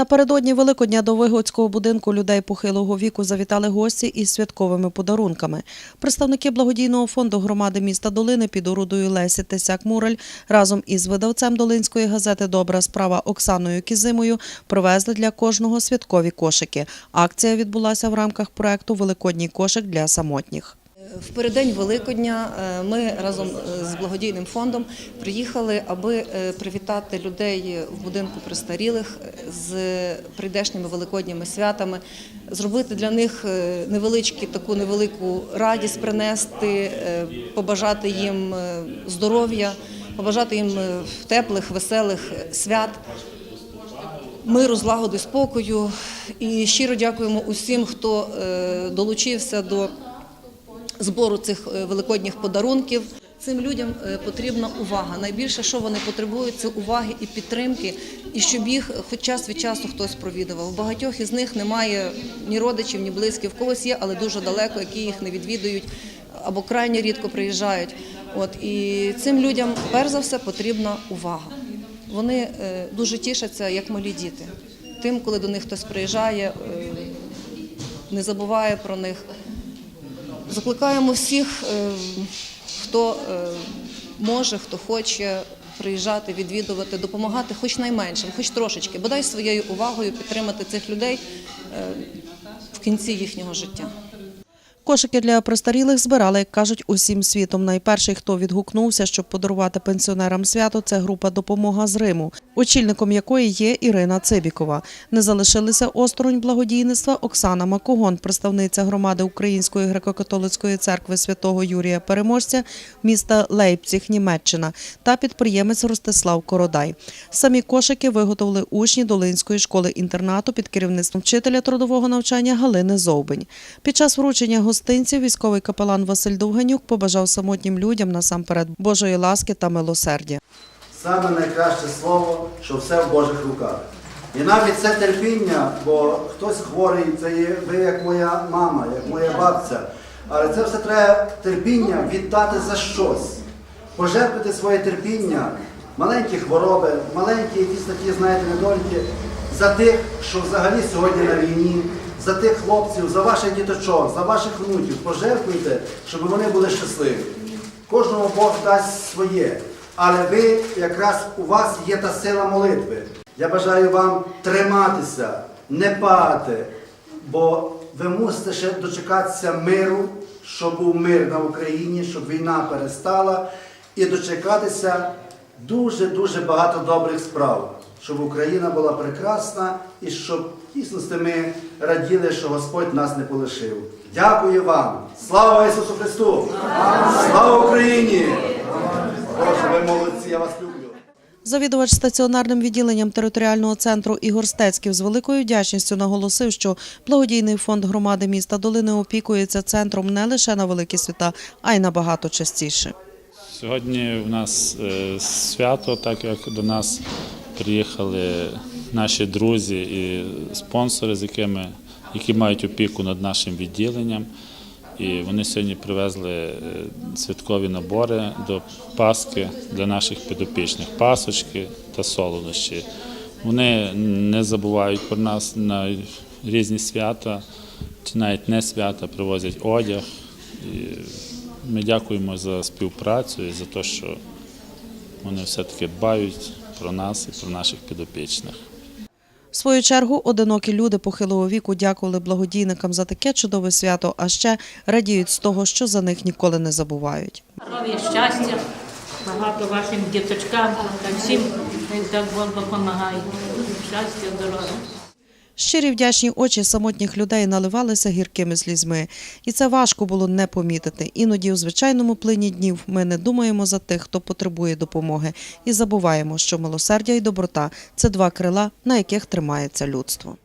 Напередодні Великодня до Вигодського будинку людей похилого віку завітали гості із святковими подарунками. Представники благодійного фонду громади міста Долини під орудою Лесі Тесяк-Мураль разом із видавцем Долинської газети Добра справа Оксаною Кізимою привезли для кожного святкові кошики. Акція відбулася в рамках проекту Великодній кошик для самотніх. В переддень Великодня е, ми разом е, з благодійним фондом приїхали, аби е, привітати людей в будинку престарілих з прийдешніми великодніми святами, зробити для них невеличку таку невелику радість принести, побажати їм здоров'я, побажати їм теплих, веселих свят. Миру, злагоди, спокою і щиро дякуємо усім, хто долучився до збору цих е, великодніх подарунків. Цим людям е, потрібна увага. Найбільше, що вони потребують, це уваги і підтримки, і щоб їх хоч час від часу хтось провідував. У багатьох із них немає ні родичів, ні близьких. В когось є, але дуже далеко, які їх не відвідують або крайне рідко приїжджають. От і цим людям перш за все потрібна увага. Вони е, дуже тішаться, як малі діти. Тим, коли до них хтось приїжджає, не забуває про них. Закликаємо всіх, е, хто е, може, хто хоче приїжджати, відвідувати, допомагати, хоч найменшим, хоч трошечки, бодай своєю увагою підтримати цих людей е, в кінці їхнього життя. Кошики для престарілих збирали, як кажуть, усім світом. Найперший, хто відгукнувся, щоб подарувати пенсіонерам свято, це група Допомога з Риму, очільником якої є Ірина Цибікова. Не залишилися осторонь благодійництва Оксана Макогон, представниця громади Української греко-католицької церкви святого Юрія Переможця міста Лейпціг, Німеччина, та підприємець Ростислав Кородай. Самі кошики виготовили учні Долинської школи інтернату під керівництвом вчителя трудового навчання Галини Зовбень. Під час вручення гостинців військовий капелан Василь Довганюк побажав самотнім людям насамперед Божої ласки та милосердя. Саме найкраще слово, що все в Божих руках. І навіть це терпіння, бо хтось хворий, це є ви як моя мама, як моя бабця. Але це все треба терпіння віддати за щось. Пожертвувати своє терпіння, маленькі хвороби, маленькі якісь такі, знаєте, недоліки, за тих, що взагалі сьогодні на війні, за тих хлопців, за ваших діточок, за ваших внуків. Пожертвуйте, щоб вони були щасливі. Кожному Бог дасть своє. Але ви якраз у вас є та сила молитви. Я бажаю вам триматися, не падати, бо ви мусите ще дочекатися миру, щоб був мир на Україні, щоб війна перестала, і дочекатися дуже-дуже багато добрих справ, щоб Україна була прекрасна і щоб дійсно ми раділи, що Господь нас не полишив. Дякую вам! Слава Ісусу Христу! Слава Україні! Боже, ви молодці, я вас люблю. Завідувач стаціонарним відділенням територіального центру Ігор Стецьків з великою вдячністю наголосив, що благодійний фонд громади міста Долини опікується центром не лише на великі свята, а й набагато частіше. Сьогодні у нас е, свято, так як до нас приїхали наші друзі і спонсори, з якими які мають опіку над нашим відділенням. І вони сьогодні привезли е, святкові набори до Пасхи для наших підопічних пасочки та солодощі. Вони не забувають про нас на різні свята, чи навіть не свята, привозять одяг. І ми дякуємо за співпрацю і за те, що вони все-таки дбають про нас і про наших підопічних. В свою чергу одинокі люди похилого віку дякували благодійникам за таке чудове свято, а ще радіють з того, що за них ніколи не забувають. Здоров'я, щастя, багато вашим діточкам та всім, як Бог допомагає. Щастя, здоров'я. Щирі вдячні очі самотніх людей наливалися гіркими слізьми, і це важко було не помітити. Іноді у звичайному плині днів ми не думаємо за тих, хто потребує допомоги, і забуваємо, що милосердя і доброта це два крила, на яких тримається людство.